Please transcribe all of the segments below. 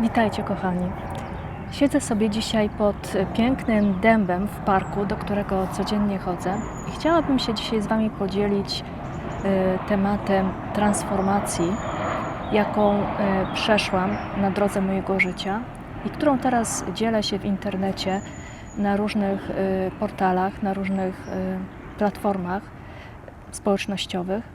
Witajcie kochani. Siedzę sobie dzisiaj pod pięknym dębem w parku, do którego codziennie chodzę i chciałabym się dzisiaj z Wami podzielić y, tematem transformacji, jaką y, przeszłam na drodze mojego życia i którą teraz dzielę się w internecie na różnych y, portalach, na różnych platformach społecznościowych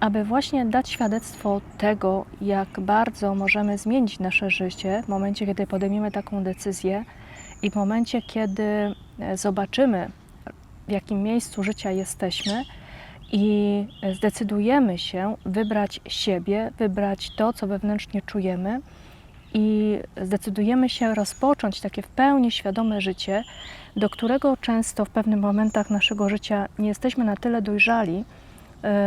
aby właśnie dać świadectwo tego, jak bardzo możemy zmienić nasze życie w momencie, kiedy podejmiemy taką decyzję i w momencie, kiedy e, zobaczymy, w jakim miejscu życia jesteśmy i zdecydujemy się wybrać siebie, wybrać to, co wewnętrznie czujemy i zdecydujemy się rozpocząć takie w pełni świadome życie, do którego często w pewnych momentach naszego życia nie jesteśmy na tyle dojrzali,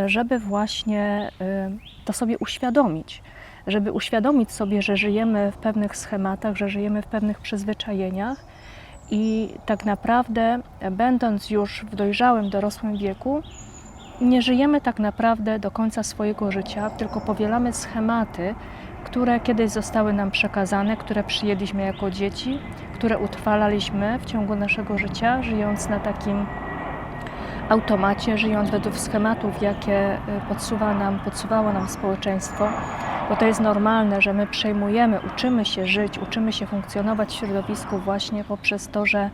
żeby właśnie e, to sobie uświadomić, żeby uświadomić sobie, że żyjemy w pewnych schematach, że żyjemy w pewnych przyzwyczajeniach i tak naprawdę, będąc już w dojrzałym, dorosłym wieku, nie żyjemy tak naprawdę do końca swojego życia, tylko powielamy schematy, które kiedyś zostały nam przekazane, które przyjęliśmy jako dzieci, które utrwalaliśmy w ciągu naszego życia, żyjąc na takim automacie, żyjąc według schematów, jakie y, podsuwa nam, podsuwało nam społeczeństwo, bo to jest normalne, że my przejmujemy, uczymy się żyć, uczymy się funkcjonować w środowisku właśnie poprzez to, że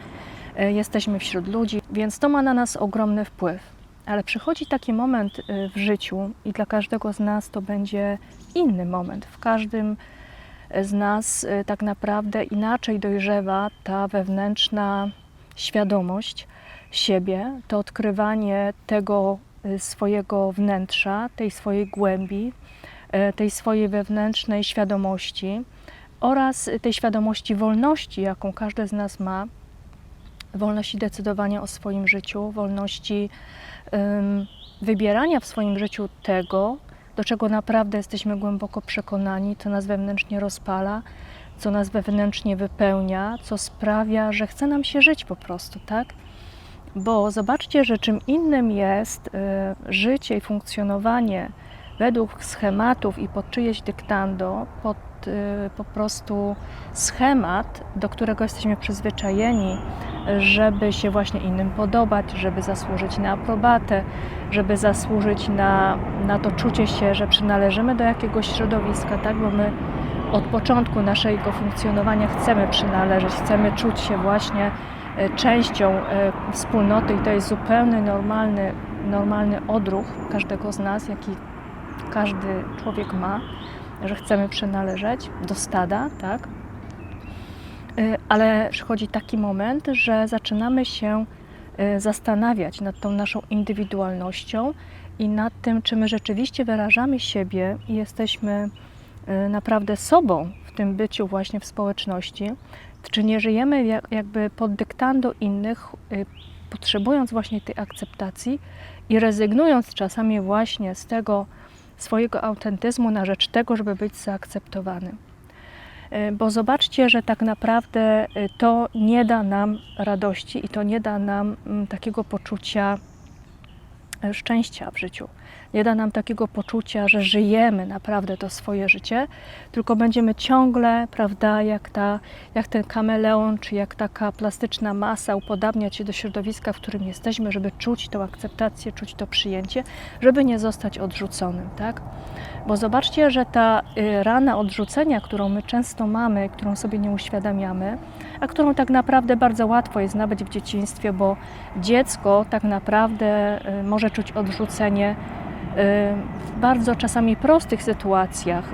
y, jesteśmy wśród ludzi, więc to ma na nas ogromny wpływ. Ale przychodzi taki moment y, w życiu i dla każdego z nas to będzie inny moment. W każdym z nas tak naprawdę inaczej dojrzewa ta wewnętrzna świadomość, siebie, to odkrywanie tego y, swojego wnętrza, tej swojej głębi, y, tej swojej wewnętrznej świadomości oraz tej świadomości wolności, jaką każdy z nas ma, wolności decydowania o swoim życiu, wolności wybierania w swoim życiu tego, do czego naprawdę jesteśmy głęboko przekonani, co nas wewnętrznie rozpala, co nas wewnętrznie wypełnia, co sprawia, że chce nam się żyć po prostu, tak? Bo zobaczcie, że czym innym jest y, życie i funkcjonowanie według schematów i pod czyjeś dyktando, pod y, po prostu schemat, do którego jesteśmy przyzwyczajeni, żeby się właśnie innym podobać, żeby zasłużyć na aprobatę, żeby zasłużyć na, na to czucie się, że przynależymy do jakiegoś środowiska, tak? Bo my od początku naszego funkcjonowania chcemy przynależeć, chcemy czuć się właśnie E, częścią e, wspólnoty i to jest zupełnie normalny, normalny odruch każdego z nas, jaki każdy człowiek ma, że chcemy przynależeć do stada, tak? E, ale przychodzi taki moment, że zaczynamy się zastanawiać nad tą naszą indywidualnością i nad tym, czy my rzeczywiście wyrażamy siebie i jesteśmy naprawdę sobą w tym byciu właśnie w społeczności, czy nie żyjemy jakby pod dyktando innych, y, potrzebując właśnie tej akceptacji i rezygnując czasami właśnie z tego swojego autentyzmu na rzecz tego, żeby być zaakceptowany. Y, bo zobaczcie, że tak naprawdę y, to nie da nam radości i to nie da nam mm, takiego poczucia szczęścia w życiu nie da nam takiego poczucia, że żyjemy naprawdę to swoje życie, tylko będziemy ciągle, prawda, jak, ta, jak ten kameleon, czy jak taka plastyczna masa upodabniać się do środowiska, w którym jesteśmy, żeby czuć tą akceptację, czuć to przyjęcie, żeby nie zostać odrzuconym, tak? Bo zobaczcie, że ta y, rana odrzucenia, którą my często mamy, którą sobie nie uświadamiamy, a którą tak naprawdę bardzo łatwo jest nabyć w dzieciństwie, bo dziecko tak naprawdę y, może czuć odrzucenie w bardzo czasami prostych sytuacjach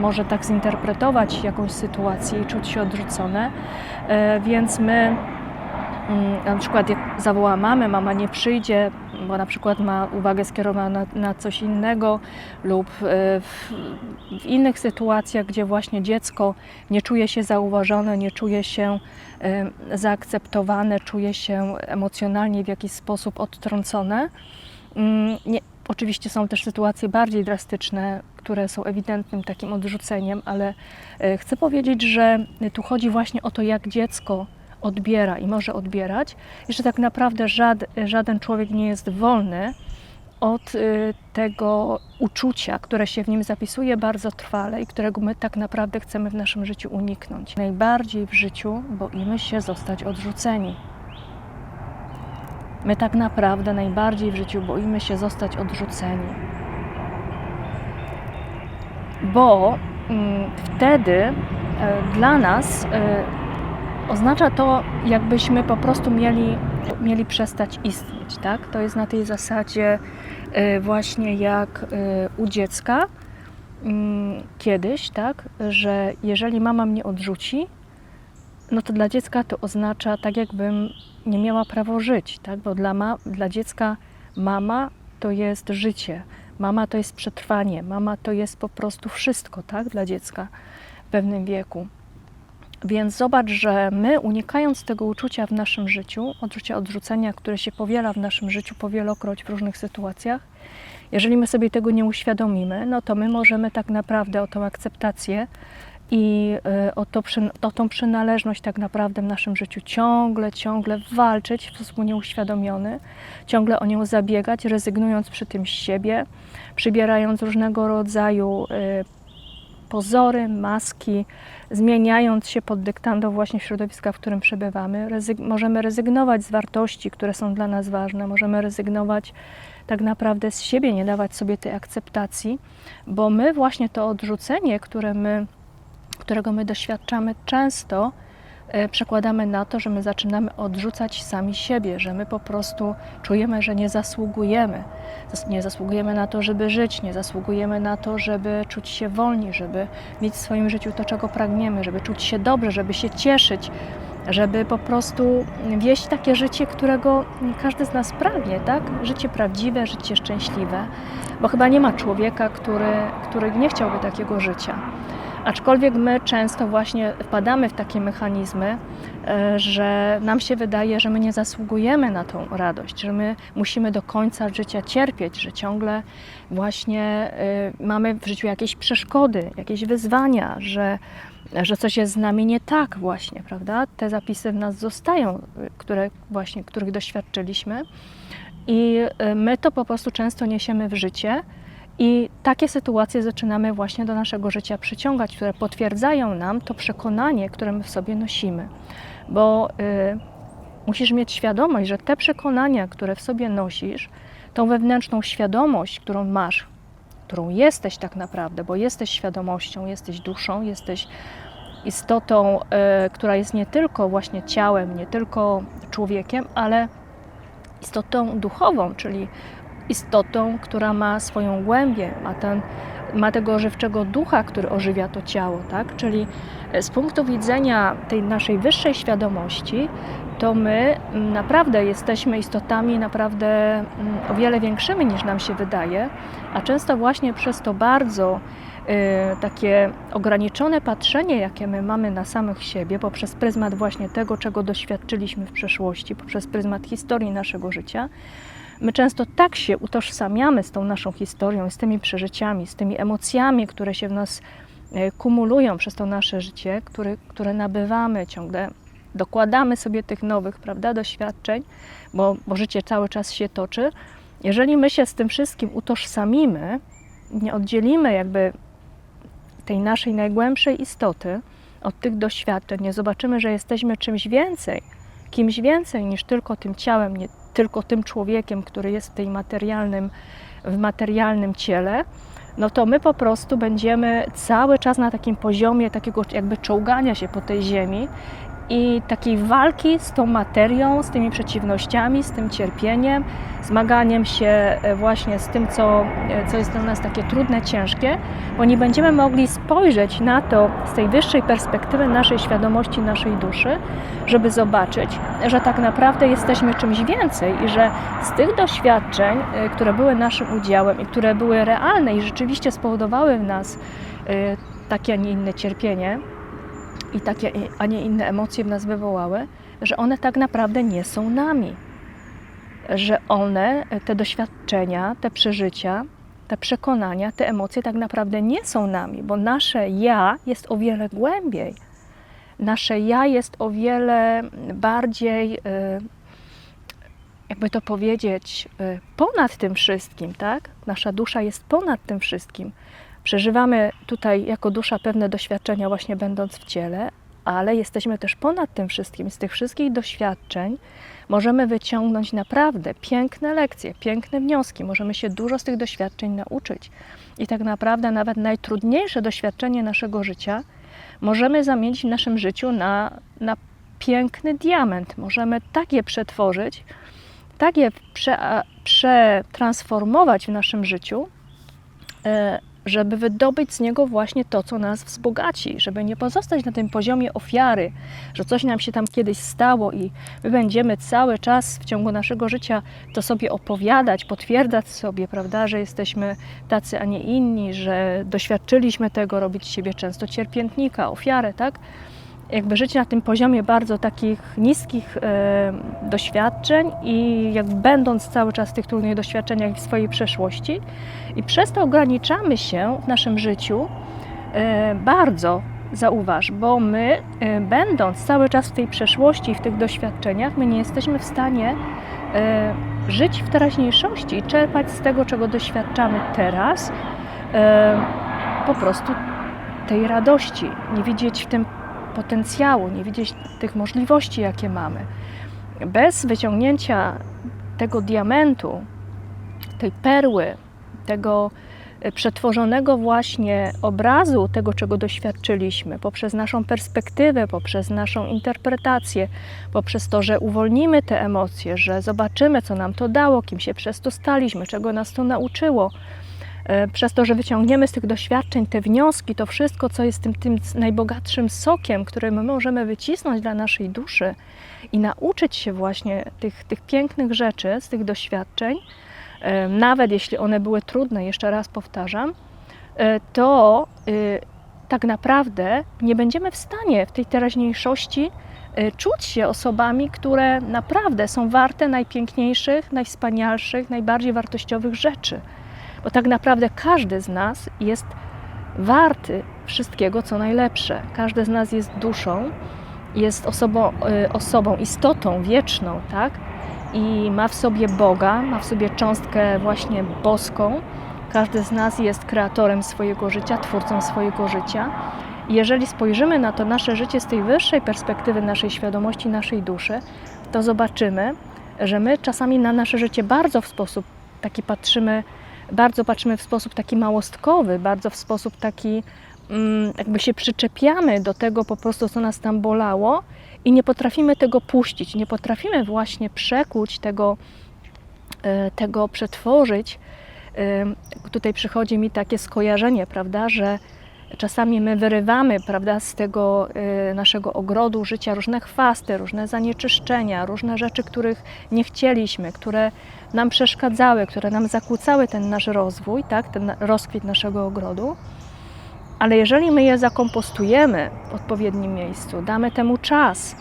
może tak zinterpretować jakąś sytuację i czuć się odrzucone, więc my mm, na przykład jak zawoła mamę, mama nie przyjdzie, bo na przykład ma uwagę skierowaną na, na coś innego lub e, w, w, innych sytuacjach, gdzie właśnie dziecko nie czuje się zauważone, nie czuje się zaakceptowane, czuje się emocjonalnie w jakiś sposób odtrącone, mm, nie, Oczywiście są też sytuacje bardziej drastyczne, które są ewidentnym takim odrzuceniem, ale e, chcę powiedzieć, że tu chodzi właśnie o to, jak dziecko odbiera i może odbierać, i że tak naprawdę żaden, żaden człowiek nie jest wolny od y, tego uczucia, które się w nim zapisuje bardzo trwale i którego my tak naprawdę chcemy w naszym życiu uniknąć. Najbardziej w życiu boimy się zostać odrzuceni. My tak naprawdę najbardziej w życiu boimy się zostać odrzuceni. Bo mm, wtedy e, dla nas e, oznacza to, jakbyśmy po prostu mieli, mieli przestać istnieć. Tak? To jest na tej zasadzie e, właśnie jak u dziecka mm, kiedyś, tak? że jeżeli mama mnie odrzuci, no to dla dziecka to oznacza tak, jakbym nie miała prawo żyć, tak? bo dla, ma, dla dziecka mama to jest życie, mama to jest przetrwanie, mama to jest po prostu wszystko tak? dla dziecka w pewnym wieku. Więc zobacz, że my unikając tego uczucia w naszym życiu, odczucia odrzucenia, które się powiela w naszym życiu powielokroć w różnych sytuacjach, jeżeli my sobie tego nie uświadomimy, no to my możemy tak naprawdę o tą akceptację i y, o, to, o tą przynależność tak naprawdę w naszym życiu ciągle, ciągle walczyć w sposób nieuświadomiony, ciągle o nią zabiegać, rezygnując przy tym z siebie, przybierając różnego rodzaju y, pozory, maski, zmieniając się pod dyktando właśnie środowiska, w którym przebywamy. Rezyg możemy rezygnować z wartości, które są dla nas ważne, możemy rezygnować tak naprawdę z siebie, nie dawać sobie tej akceptacji, bo my właśnie to odrzucenie, które my którego my doświadczamy często, przekładamy na to, że my zaczynamy odrzucać sami siebie, że my po prostu czujemy, że nie zasługujemy. Nie zasługujemy na to, żeby żyć, nie zasługujemy na to, żeby czuć się wolni, żeby mieć w swoim życiu to, czego pragniemy, żeby czuć się dobrze, żeby się cieszyć, żeby po prostu wieść takie życie, którego każdy z nas pragnie, tak? Życie prawdziwe, życie szczęśliwe, bo chyba nie ma człowieka, który, który nie chciałby takiego życia. Aczkolwiek my często właśnie wpadamy w takie mechanizmy, e, że nam się wydaje, że my nie zasługujemy na tą radość, że my musimy do końca życia cierpieć, że ciągle właśnie e, mamy w życiu jakieś przeszkody, jakieś wyzwania, że, że coś jest z nami nie tak właśnie, prawda? Te zapisy w nas zostają, które właśnie, których doświadczyliśmy i e, my to po prostu często niesiemy w życie, i takie sytuacje zaczynamy właśnie do naszego życia przyciągać, które potwierdzają nam to przekonanie, które my w sobie nosimy. Bo y, musisz mieć świadomość, że te przekonania, które w sobie nosisz, tą wewnętrzną świadomość, którą masz, którą jesteś tak naprawdę, bo jesteś świadomością, jesteś duszą, jesteś istotą, y, która jest nie tylko właśnie ciałem, nie tylko człowiekiem, ale istotą duchową, czyli istotą, która ma swoją głębię, ma, ten, ma tego żywczego ducha, który ożywia to ciało, tak? Czyli e, z punktu widzenia tej naszej wyższej świadomości, to my naprawdę jesteśmy istotami naprawdę mm, o wiele większymi niż nam się wydaje, a często właśnie przez to bardzo y, takie ograniczone patrzenie, jakie my mamy na samych siebie, poprzez pryzmat właśnie tego, czego doświadczyliśmy w przeszłości, poprzez pryzmat historii naszego życia, My często tak się utożsamiamy z tą naszą historią, z tymi przeżyciami, z tymi emocjami, które się w nas e, kumulują przez to nasze życie, które, które nabywamy ciągle. Dokładamy sobie tych nowych prawda, doświadczeń, bo, bo życie cały czas się toczy. Jeżeli my się z tym wszystkim utożsamimy, nie oddzielimy jakby tej naszej najgłębszej istoty od tych doświadczeń, nie zobaczymy, że jesteśmy czymś więcej, kimś więcej niż tylko tym ciałem, nie tylko tym człowiekiem, który jest w tej materialnym, w materialnym ciele, no to my po prostu będziemy cały czas na takim poziomie takiego jakby czołgania się po tej ziemi i takiej walki z tą materią, z tymi przeciwnościami, z tym cierpieniem, zmaganiem się e, właśnie z tym, co, e, co jest dla nas takie trudne, ciężkie, bo nie będziemy mogli spojrzeć na to z tej wyższej perspektywy naszej świadomości, naszej duszy, żeby zobaczyć, że tak naprawdę jesteśmy czymś więcej i że z tych doświadczeń, e, które były naszym udziałem i które były realne i rzeczywiście spowodowały w nas takie, a nie inne cierpienie, i takie, a nie inne emocje w nas wywołały, że one tak naprawdę nie są nami. Że one, te doświadczenia, te przeżycia, te przekonania, te emocje tak naprawdę nie są nami, bo nasze ja jest o wiele głębiej. Nasze ja jest o wiele bardziej, y, jakby to powiedzieć, y, ponad tym wszystkim, tak? Nasza dusza jest ponad tym wszystkim. Przeżywamy tutaj jako dusza pewne doświadczenia, właśnie będąc w ciele, ale jesteśmy też ponad tym wszystkim. Z tych wszystkich doświadczeń możemy wyciągnąć naprawdę piękne lekcje, piękne wnioski. Możemy się dużo z tych doświadczeń nauczyć. I tak naprawdę nawet najtrudniejsze doświadczenie naszego życia możemy zamienić w naszym życiu na, na piękny diament. Możemy tak je przetworzyć, tak je prze, przetransformować w naszym życiu, e, żeby wydobyć z niego właśnie to, co nas wzbogaci, żeby nie pozostać na tym poziomie ofiary, że coś nam się tam kiedyś stało i my będziemy cały czas w ciągu naszego życia to sobie opowiadać, potwierdzać sobie, prawda, że jesteśmy tacy, a nie inni, że doświadczyliśmy tego, robić siebie często cierpiętnika, ofiarę, tak? Jakby żyć na tym poziomie bardzo takich niskich e, doświadczeń i jak będąc cały czas w tych trudnych doświadczeniach w swojej przeszłości. I przez to ograniczamy się w naszym życiu e, bardzo, zauważ, bo my e, będąc cały czas w tej przeszłości i w tych doświadczeniach, my nie jesteśmy w stanie żyć w teraźniejszości i czerpać z tego, czego doświadczamy teraz, po prostu tej radości, nie widzieć w tym potencjału, nie widzieć tych możliwości, jakie mamy. Bez wyciągnięcia tego diamentu, tej perły, tego e, przetworzonego właśnie obrazu tego, czego doświadczyliśmy, poprzez naszą perspektywę, poprzez naszą interpretację, poprzez to, że uwolnimy te emocje, że zobaczymy, co nam to dało, kim się przez to staliśmy, czego nas to nauczyło, przez to, że wyciągniemy z tych doświadczeń te wnioski, to wszystko, co jest tym, tym najbogatszym sokiem, który my możemy wycisnąć dla naszej duszy i nauczyć się właśnie tych, tych pięknych rzeczy z tych doświadczeń, e, nawet jeśli one były trudne, jeszcze raz powtarzam, e, to tak naprawdę nie będziemy w stanie w tej teraźniejszości czuć się osobami, które naprawdę są warte najpiękniejszych, najwspanialszych, najbardziej wartościowych rzeczy bo tak naprawdę każdy z nas jest warty wszystkiego, co najlepsze. Każdy z nas jest duszą, jest osobą, y, osobą istotą wieczną, tak? I ma w sobie Boga, ma w sobie cząstkę właśnie boską. Każdy z nas jest kreatorem swojego życia, twórcą swojego życia. I jeżeli spojrzymy na to nasze życie z tej wyższej perspektywy naszej świadomości, naszej duszy, to zobaczymy, że my czasami na nasze życie bardzo w sposób taki patrzymy bardzo patrzymy w sposób taki małostkowy, bardzo w sposób taki, mm, jakby się przyczepiamy do tego po prostu, co nas tam bolało i nie potrafimy tego puścić, nie potrafimy właśnie przekuć tego, e, tego przetworzyć. E, tutaj przychodzi mi takie skojarzenie, prawda, że czasami my wyrywamy prawda, z tego e, naszego ogrodu życia różne chwasty, różne zanieczyszczenia, różne rzeczy, których nie chcieliśmy, które nam przeszkadzały, które nam zakłócały ten nasz rozwój, tak, ten rozkwit naszego ogrodu. Ale jeżeli my je zakompostujemy w odpowiednim miejscu, damy temu czas,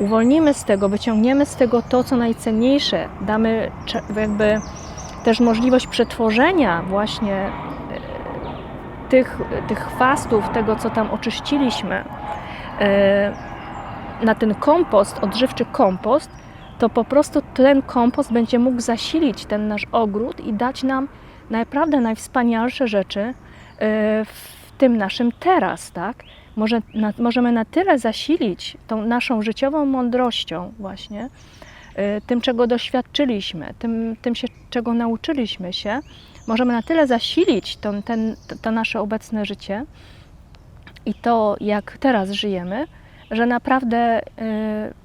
uwolnimy z tego, wyciągniemy z tego to, co najcenniejsze, damy jakby też możliwość przetworzenia właśnie e, tych, tych chwastów, tego, co tam oczyściliśmy, e, na ten kompost, odżywczy kompost, to po prostu ten kompost będzie mógł zasilić ten nasz ogród i dać nam naprawdę najwspanialsze rzeczy e, w tym naszym teraz, tak? Może, na, możemy na tyle zasilić tą naszą życiową mądrością właśnie, e, tym, czego doświadczyliśmy, tym, tym się, czego nauczyliśmy się, możemy na tyle zasilić to, ten, to nasze obecne życie i to, jak teraz żyjemy, że naprawdę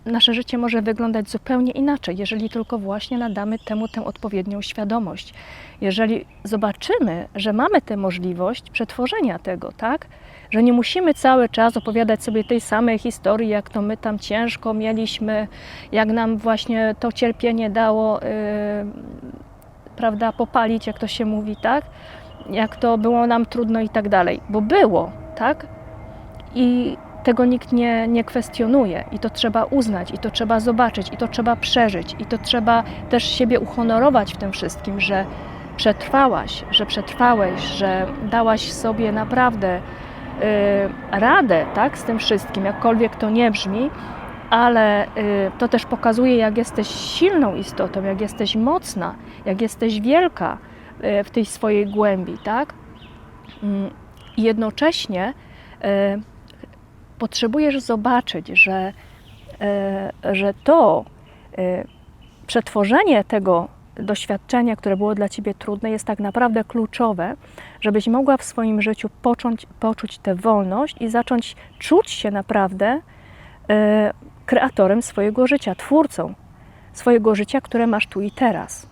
y, nasze życie może wyglądać zupełnie inaczej, jeżeli tylko właśnie nadamy temu tę odpowiednią świadomość. Jeżeli zobaczymy, że mamy tę możliwość przetworzenia tego, tak? Że nie musimy cały czas opowiadać sobie tej samej historii, jak to my tam ciężko mieliśmy, jak nam właśnie to cierpienie dało, y, prawda, popalić, jak to się mówi, tak? Jak to było nam trudno i tak dalej, bo było, tak? I tego nikt nie, nie kwestionuje i to trzeba uznać, i to trzeba zobaczyć, i to trzeba przeżyć, i to trzeba też siebie uhonorować w tym wszystkim, że przetrwałaś, że przetrwałeś, że dałaś sobie naprawdę y, radę tak, z tym wszystkim, jakkolwiek to nie brzmi, ale y, to też pokazuje, jak jesteś silną istotą, jak jesteś mocna, jak jesteś wielka y, w tej swojej głębi, tak? Mm, I jednocześnie y, potrzebujesz zobaczyć, że, że to przetworzenie tego doświadczenie, które było dla Ciebie trudne, jest tak naprawdę kluczowe, żebyś mogła w swoim życiu począć, poczuć tę wolność i zacząć czuć się naprawdę e, kreatorem swojego życia, twórcą swojego życia, które masz tu i teraz.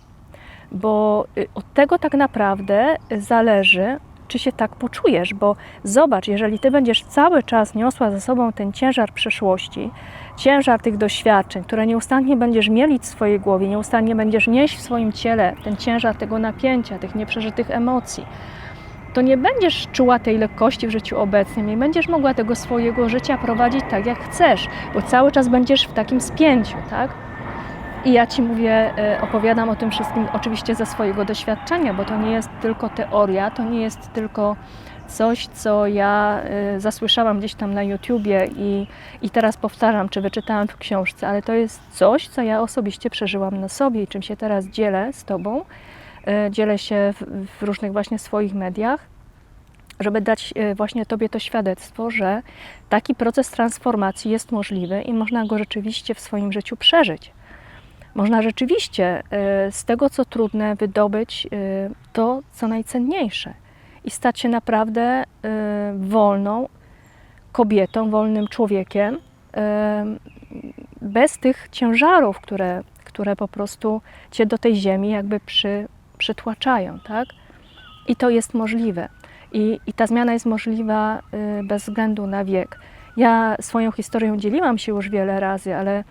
Bo y, od tego tak naprawdę zależy, czy się tak poczujesz, bo zobacz, jeżeli ty będziesz cały czas niosła ze sobą ten ciężar przeszłości, ciężar tych doświadczeń, które nieustannie będziesz mielić w swojej głowie, nieustannie będziesz nieść w swoim ciele ten ciężar tego napięcia, tych nieprzeżytych emocji, to nie będziesz czuła tej lekkości w życiu obecnym, nie będziesz mogła tego swojego życia prowadzić tak, jak chcesz, bo cały czas będziesz w takim spięciu, tak? I ja Ci mówię, e, opowiadam o tym wszystkim oczywiście ze swojego doświadczenia, bo to nie jest tylko teoria, to nie jest tylko coś, co ja e, zasłyszałam gdzieś tam na YouTubie i, i teraz powtarzam, czy wyczytałam w książce, ale to jest coś, co ja osobiście przeżyłam na sobie i czym się teraz dzielę z Tobą. E, dzielę się w, w różnych właśnie swoich mediach żeby dać właśnie Tobie to świadectwo, że taki proces transformacji jest możliwy i można go rzeczywiście w swoim życiu przeżyć można rzeczywiście e, z tego, co trudne, wydobyć e, to, co najcenniejsze i stać się naprawdę e, wolną kobietą, wolnym człowiekiem, bez tych ciężarów, które, które po prostu cię do tej ziemi jakby przy, przytłaczają, tak? I to jest możliwe. I, I ta zmiana jest możliwa bez względu na wiek. Ja swoją historią dzieliłam się już wiele razy, ale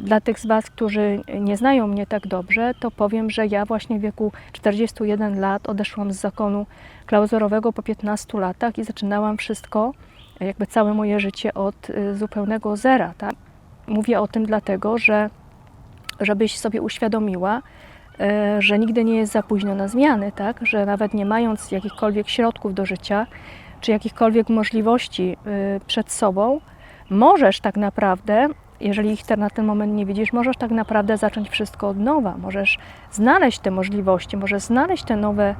dla tych z Was, którzy nie znają mnie tak dobrze, to powiem, że ja właśnie w wieku 41 lat odeszłam z zakonu klauzurowego po 15 latach i zaczynałam wszystko, jakby całe moje życie od y, zupełnego zera. Tak? Mówię o tym dlatego, że żebyś sobie uświadomiła, y, że nigdy nie jest za późno na zmiany, tak? że nawet nie mając jakichkolwiek środków do życia, czy jakichkolwiek możliwości y, przed sobą, możesz tak naprawdę jeżeli ich na ten moment nie widzisz, możesz tak naprawdę zacząć wszystko od nowa. Możesz znaleźć te możliwości, możesz znaleźć te nowe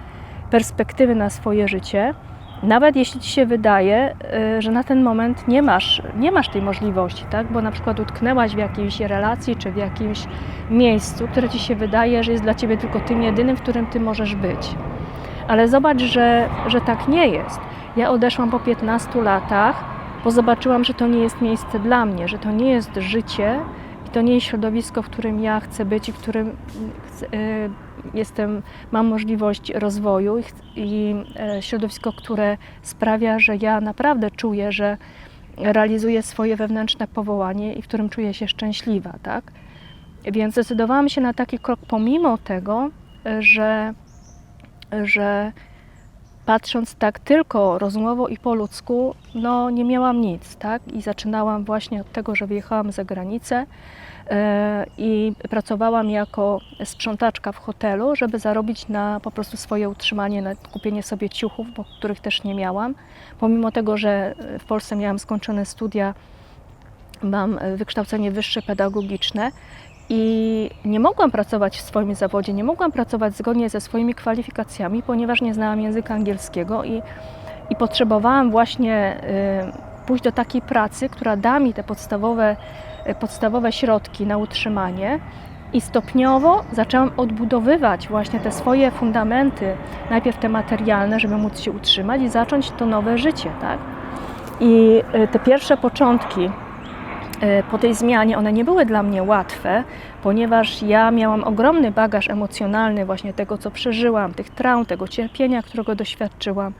perspektywy na swoje życie, nawet jeśli ci się wydaje, y, że na ten moment nie masz, nie masz tej możliwości, tak? bo na przykład utknęłaś w jakiejś relacji czy w jakimś miejscu, które ci się wydaje, że jest dla ciebie tylko tym jedynym, w którym ty możesz być. Ale zobacz, że, że tak nie jest. Ja odeszłam po 15 latach bo zobaczyłam, że to nie jest miejsce dla mnie, że to nie jest życie i to nie jest środowisko, w którym ja chcę być i w którym y, jestem, mam możliwość rozwoju i, i y, środowisko, które sprawia, że ja naprawdę czuję, że realizuję swoje wewnętrzne powołanie i w którym czuję się szczęśliwa, tak? Więc zdecydowałam się na taki krok pomimo tego, że, że patrząc tak tylko rozumowo i po ludzku, no nie miałam nic, tak? I zaczynałam właśnie od tego, że wyjechałam za granicę e, i pracowałam jako sprzątaczka w hotelu, żeby zarobić na po prostu swoje utrzymanie, na kupienie sobie ciuchów, bo których też nie miałam. Pomimo tego, że w Polsce miałam skończone studia, mam wykształcenie wyższe pedagogiczne i nie mogłam pracować w swoim zawodzie, nie mogłam pracować zgodnie ze swoimi kwalifikacjami, ponieważ nie znałam języka angielskiego i, i potrzebowałam właśnie y, pójść do takiej pracy, która da mi te podstawowe, y, podstawowe środki na utrzymanie. I stopniowo zaczęłam odbudowywać właśnie te swoje fundamenty, najpierw te materialne, żeby móc się utrzymać i zacząć to nowe życie. Tak? I y, te pierwsze początki po tej zmianie one nie były dla mnie łatwe, ponieważ ja miałam ogromny bagaż emocjonalny właśnie tego, co przeżyłam, tych traum, tego cierpienia, którego doświadczyłam,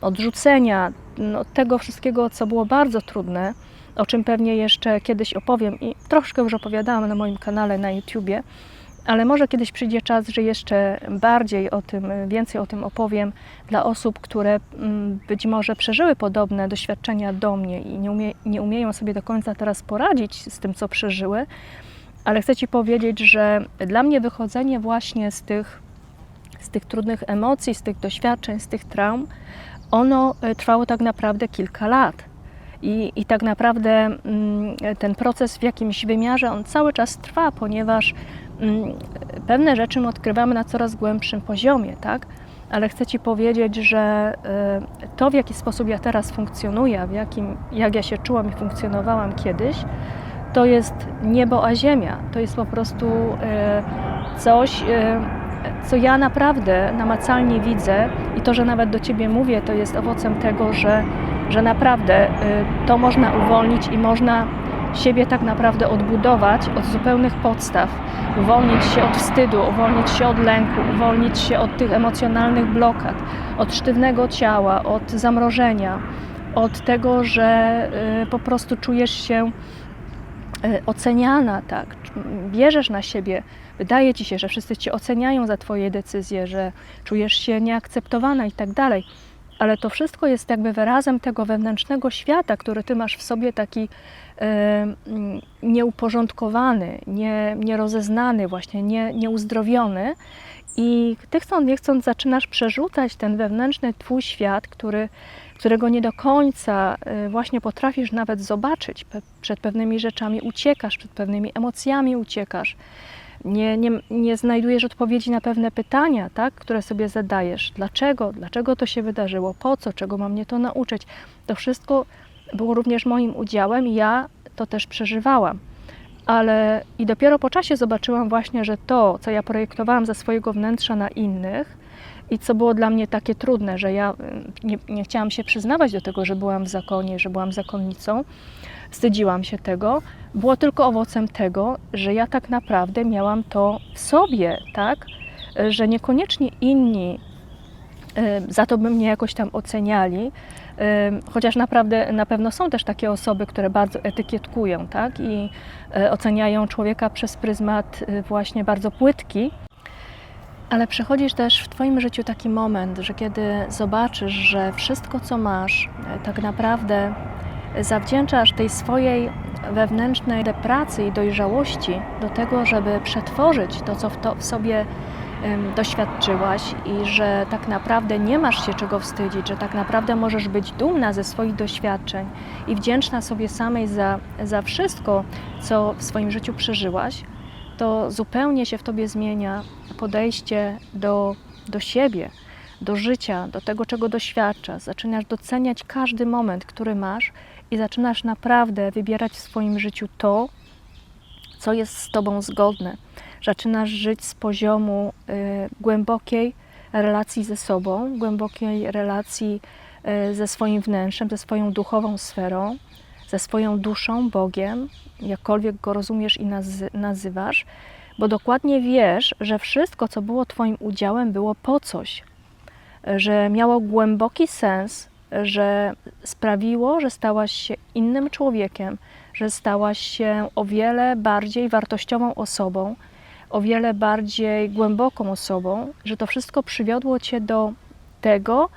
odrzucenia, no, tego wszystkiego, co było bardzo trudne, o czym pewnie jeszcze kiedyś opowiem i troszkę już opowiadałam na moim kanale na YouTubie ale może kiedyś przyjdzie czas, że jeszcze bardziej o tym, więcej o tym opowiem dla osób, które mm, być może przeżyły podobne doświadczenia do mnie i nie, umie, nie umieją sobie do końca teraz poradzić z tym, co przeżyły. Ale chcę Ci powiedzieć, że dla mnie wychodzenie właśnie z tych, z tych trudnych emocji, z tych doświadczeń, z tych traum, ono e, trwało tak naprawdę kilka lat. I, I tak naprawdę mm, ten proces w jakimś wymiarze on cały czas trwa, ponieważ pewne rzeczy my odkrywamy na coraz głębszym poziomie, tak? Ale chcę Ci powiedzieć, że y, to, w jaki sposób ja teraz funkcjonuję, w jakim, jak ja się czułam i funkcjonowałam kiedyś, to jest niebo a ziemia. To jest po prostu y, coś, y, co ja naprawdę namacalnie widzę i to, że nawet do Ciebie mówię, to jest owocem tego, że, że naprawdę to można uwolnić i można siebie tak naprawdę odbudować od zupełnych podstaw, uwolnić się od wstydu, uwolnić się od lęku, uwolnić się od tych emocjonalnych blokad, od sztywnego ciała, od zamrożenia, od tego, że y, po prostu czujesz się y, oceniana, tak, bierzesz na siebie, wydaje ci się, że wszyscy cię oceniają za twoje decyzje, że czujesz się nieakceptowana i tak dalej. Ale to wszystko jest jakby wyrazem tego wewnętrznego świata, który ty masz w sobie taki nieuporządkowany, nie, nierozeznany, właśnie nie, nieuzdrowiony. I ty chcąc, nie chcąc, zaczynasz przerzucać ten wewnętrzny twój świat, który, którego nie do końca y, właśnie potrafisz nawet zobaczyć. Przed pewnymi rzeczami uciekasz, przed pewnymi emocjami uciekasz. Nie, nie, nie znajdujesz odpowiedzi na pewne pytania, tak, które sobie zadajesz. Dlaczego? Dlaczego to się wydarzyło? Po co? Czego mam mnie to nauczyć? To wszystko było również moim udziałem i ja to też przeżywałam ale i dopiero po czasie zobaczyłam właśnie, że to, co ja projektowałam ze swojego wnętrza na innych i co było dla mnie takie trudne, że ja y, nie, nie chciałam się przyznawać do tego, że byłam w zakonie, że byłam zakonnicą, wstydziłam się tego, było tylko owocem tego, że ja tak naprawdę miałam to w sobie, tak? Że niekoniecznie inni y, za to by mnie jakoś tam oceniali, Chociaż naprawdę na pewno są też takie osoby, które bardzo etykietkują tak? i e, oceniają człowieka przez pryzmat y, właśnie bardzo płytki. Ale przechodzisz też w Twoim życiu taki moment, że kiedy zobaczysz, że wszystko, co masz, tak naprawdę zawdzięczasz tej swojej wewnętrznej pracy i dojrzałości do tego, żeby przetworzyć to, co w, to, w sobie doświadczyłaś i że tak naprawdę nie masz się czego wstydzić, że tak naprawdę możesz być dumna ze swoich doświadczeń i wdzięczna sobie samej za, za wszystko, co w swoim życiu przeżyłaś, to zupełnie się w tobie zmienia podejście do, do siebie, do życia, do tego, czego doświadczasz. Zaczynasz doceniać każdy moment, który masz i zaczynasz naprawdę wybierać w swoim życiu to, co jest z tobą zgodne zaczynasz żyć z poziomu y, głębokiej relacji ze sobą, głębokiej relacji y, ze swoim wnętrzem, ze swoją duchową sferą, ze swoją duszą, Bogiem, jakkolwiek go rozumiesz i nazywasz, bo dokładnie wiesz, że wszystko, co było Twoim udziałem, było po coś, że miało głęboki sens, że sprawiło, że stałaś się innym człowiekiem, że stałaś się o wiele bardziej wartościową osobą, o wiele bardziej głęboką osobą, że to wszystko przywiodło cię do tego,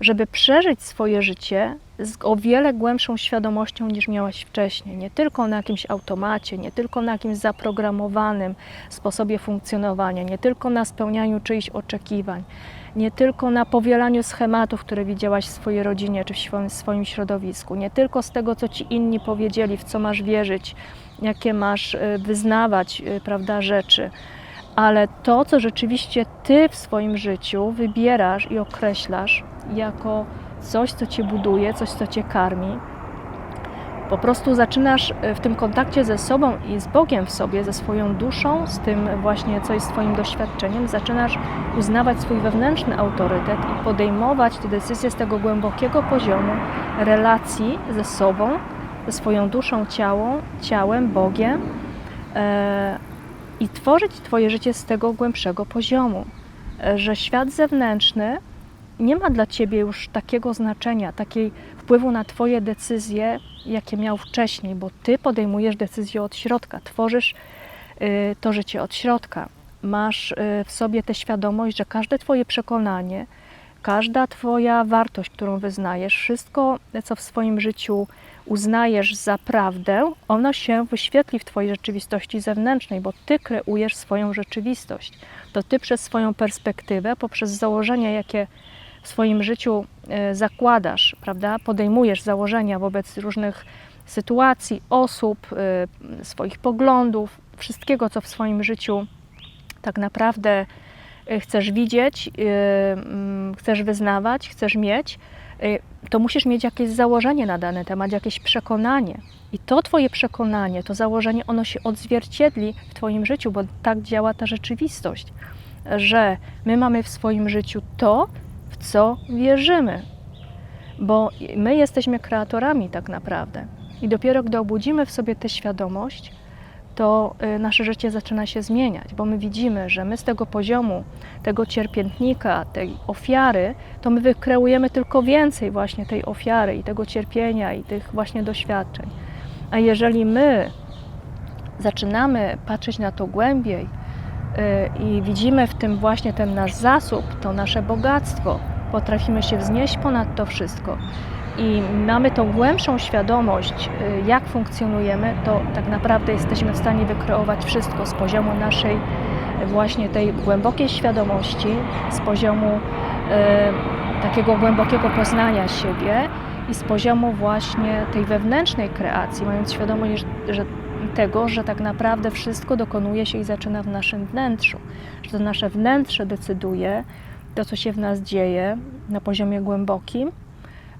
żeby przeżyć swoje życie z o wiele głębszą świadomością niż miałaś wcześniej. Nie tylko na jakimś automacie, nie tylko na jakimś zaprogramowanym sposobie funkcjonowania, nie tylko na spełnianiu czyichś oczekiwań, nie tylko na powielaniu schematów, które widziałaś w swojej rodzinie czy w swoim, swoim środowisku, nie tylko z tego, co ci inni powiedzieli, w co masz wierzyć, jakie masz y, wyznawać, y, prawda, rzeczy, ale to, co rzeczywiście ty w swoim życiu wybierasz i określasz jako coś, co cię buduje, coś, co cię karmi, po prostu zaczynasz y, w tym kontakcie ze sobą i z Bogiem w sobie, ze swoją duszą, z tym właśnie, co jest Twoim doświadczeniem, zaczynasz uznawać swój wewnętrzny autorytet i podejmować te decyzje z tego głębokiego poziomu relacji ze sobą, ze swoją duszą, ciałą, ciałem, Bogiem e, i tworzyć Twoje życie z tego głębszego poziomu. E, że świat zewnętrzny nie ma dla Ciebie już takiego znaczenia, takiej wpływu na Twoje decyzje, jakie miał wcześniej, bo Ty podejmujesz decyzję od środka, tworzysz y, to życie od środka. Masz y, w sobie tę świadomość, że każde Twoje przekonanie, każda Twoja wartość, którą wyznajesz, wszystko, co w swoim życiu uznajesz za prawdę, ono się wyświetli w Twojej rzeczywistości zewnętrznej, bo Ty kreujesz swoją rzeczywistość. To Ty przez swoją perspektywę, poprzez założenia, jakie w swoim życiu e, zakładasz, prawda, podejmujesz założenia wobec różnych sytuacji, osób, e, swoich poglądów, wszystkiego, co w swoim życiu tak naprawdę e, chcesz widzieć, mm, chcesz wyznawać, chcesz mieć, to musisz mieć jakieś założenie na dany temat, jakieś przekonanie. I to Twoje przekonanie, to założenie, ono się odzwierciedli w Twoim życiu, bo tak działa ta rzeczywistość, że my mamy w swoim życiu to, co wierzymy, bo my jesteśmy kreatorami tak naprawdę. I dopiero gdy obudzimy w sobie tę świadomość, to y, nasze życie zaczyna się zmieniać, bo my widzimy, że my z tego poziomu, tego cierpiętnika, tej ofiary, to my wykreujemy tylko więcej właśnie tej ofiary i tego cierpienia i tych właśnie doświadczeń. A jeżeli my zaczynamy patrzeć na to głębiej y, i widzimy w tym właśnie ten nasz zasób, to nasze bogactwo, potrafimy się wznieść ponad to wszystko. I mamy tą głębszą świadomość, y, jak funkcjonujemy, to tak naprawdę jesteśmy w stanie wykreować wszystko z poziomu naszej y, właśnie tej głębokiej świadomości, z poziomu y, takiego głębokiego poznania siebie i z poziomu właśnie tej wewnętrznej kreacji, mając świadomość, że tego, że tak naprawdę wszystko dokonuje się i zaczyna w naszym wnętrzu, że to nasze wnętrze decyduje to, co się w nas dzieje na poziomie głębokim,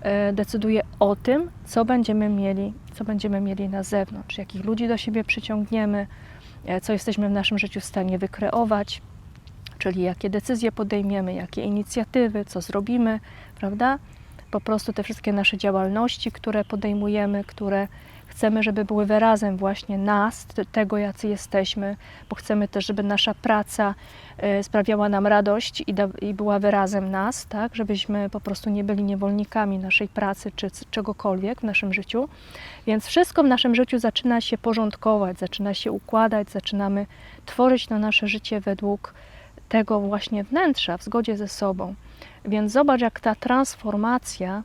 e, decyduje o tym, co będziemy mieli, co będziemy mieli na zewnątrz, jakich ludzi do siebie przyciągniemy, e, co jesteśmy w naszym życiu w stanie wykreować, czyli jakie decyzje podejmiemy, jakie inicjatywy, co zrobimy, prawda? Po prostu te wszystkie nasze działalności, które podejmujemy, które chcemy, żeby były wyrazem właśnie nas, tego, jacy jesteśmy, bo chcemy też, żeby nasza praca e, sprawiała nam radość i, da, i była wyrazem nas, tak? Żebyśmy po prostu nie byli niewolnikami naszej pracy czy czegokolwiek w naszym życiu. Więc wszystko w naszym życiu zaczyna się porządkować, zaczyna się układać, zaczynamy tworzyć to nasze życie według tego właśnie wnętrza, w zgodzie ze sobą. Więc zobacz, jak ta transformacja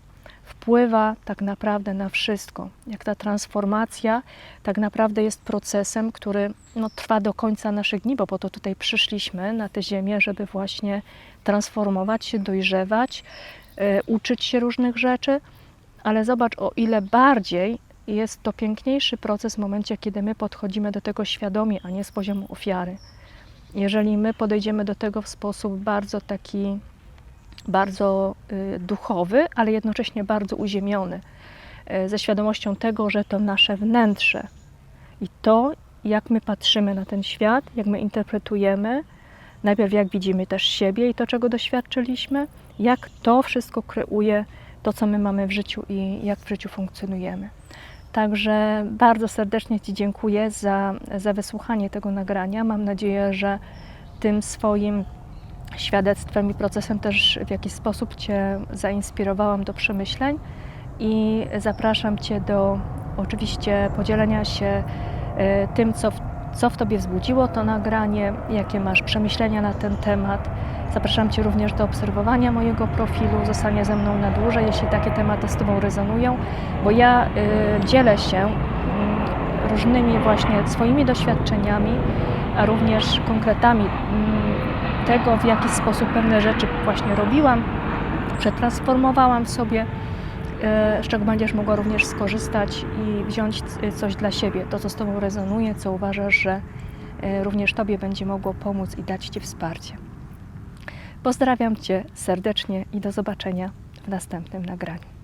wpływa tak naprawdę na wszystko. Jak ta transformacja tak naprawdę jest procesem, który no, trwa do końca naszych dni, bo po to tutaj przyszliśmy na tę ziemię, żeby właśnie transformować się, dojrzewać, y, uczyć się różnych rzeczy, ale zobacz, o ile bardziej jest to piękniejszy proces w momencie, kiedy my podchodzimy do tego świadomie, a nie z poziomu ofiary. Jeżeli my podejdziemy do tego w sposób bardzo taki bardzo y, duchowy, ale jednocześnie bardzo uziemiony, y, ze świadomością tego, że to nasze wnętrze i to, jak my patrzymy na ten świat, jak my interpretujemy, najpierw jak widzimy też siebie i to, czego doświadczyliśmy, jak to wszystko kreuje to, co my mamy w życiu i jak w życiu funkcjonujemy. Także bardzo serdecznie Ci dziękuję za, za wysłuchanie tego nagrania. Mam nadzieję, że tym swoim świadectwem i procesem też w jakiś sposób Cię zainspirowałam do przemyśleń i zapraszam Cię do oczywiście podzielenia się e, tym, co w, co w Tobie wzbudziło to nagranie, jakie masz przemyślenia na ten temat. Zapraszam Cię również do obserwowania mojego profilu, zostania ze mną na dłużej, jeśli takie tematy z Tobą rezonują, bo ja y, dzielę się mm, różnymi właśnie swoimi doświadczeniami, a również konkretami mm, tego, w jaki sposób pewne rzeczy właśnie robiłam, przetransformowałam sobie, e, z czego będziesz mogła również skorzystać i wziąć c- coś dla siebie, to co z Tobą rezonuje, co uważasz, że e, również Tobie będzie mogło pomóc i dać Ci wsparcie. Pozdrawiam Cię serdecznie i do zobaczenia w następnym nagraniu.